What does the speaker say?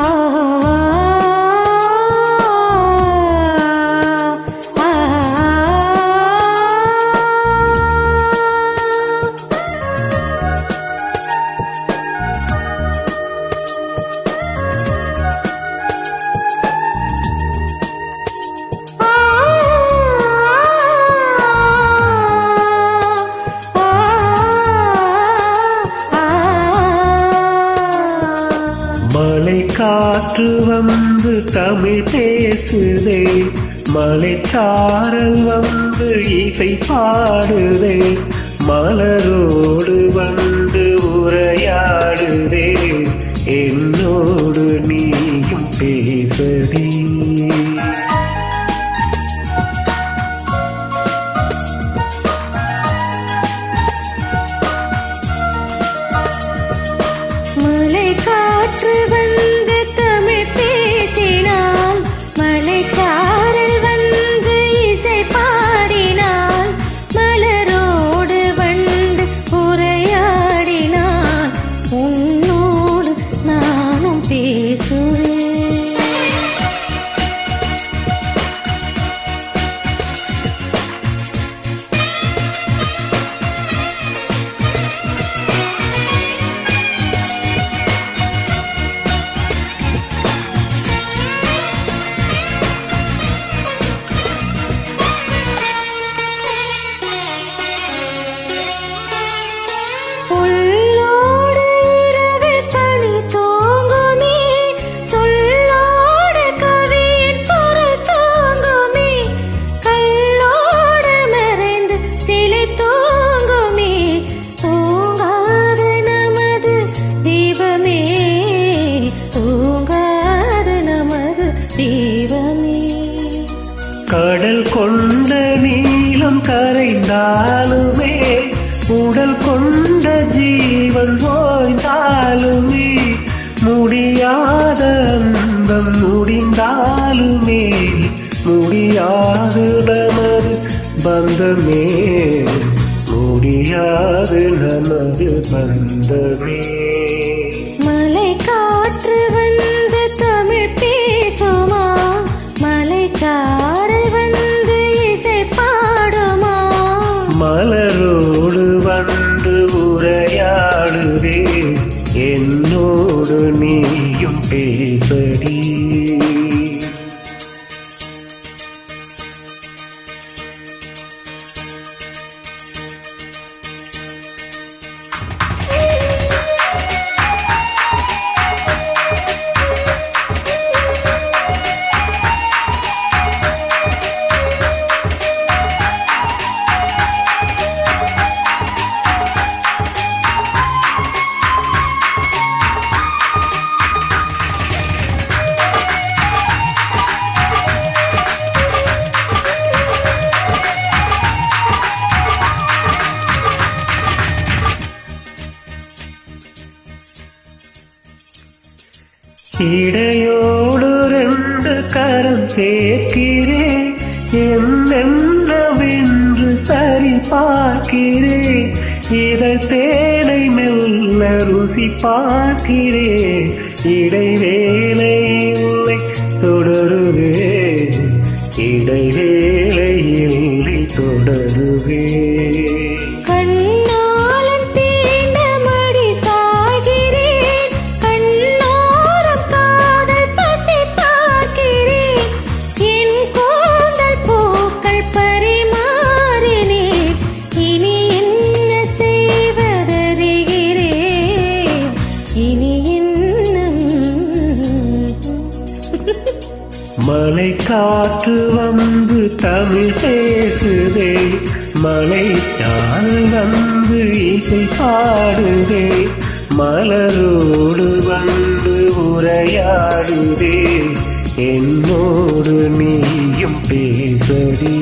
மலை காற்று வந்து தமிழ் பேசுதே மலைச்சாரல் வந்து இசை பாடுதே மலரோடு வந்து உரையாடுதே என்னோடு நீயும் பேசடி மலை கடல் கொண்ட நீளம் கரைந்தாலுமே உடல் கொண்ட ஜீவன் ஓய்ந்தாலுமே முடியாத அன்பம் முடிந்தாலுமே முடியாது நமது பந்தமே முடியாது நமது பந்தமே. மலை காற்று வந்து தமிழ் பேசுமா? மலை சாரல் என்னோடு நீயும் பேசடி. இடையோடு ரெண்டு கரம் சேர்க்கிறேன். என்னென்னவென்று சரி பார்க்கிறேன். இதழ் தேனை மெல்ல ருசி பார்க்கிறேன். இடைவேளை இல்லை தொடருவே இடைவேளை இல்லை தொடருவே காற்று வந்து தமிழ் பேசுதே மலை வந்து இசை பாடுதே மலரோடு வந்து உரையாடுதே என்னோடு நீயும் பேசடி.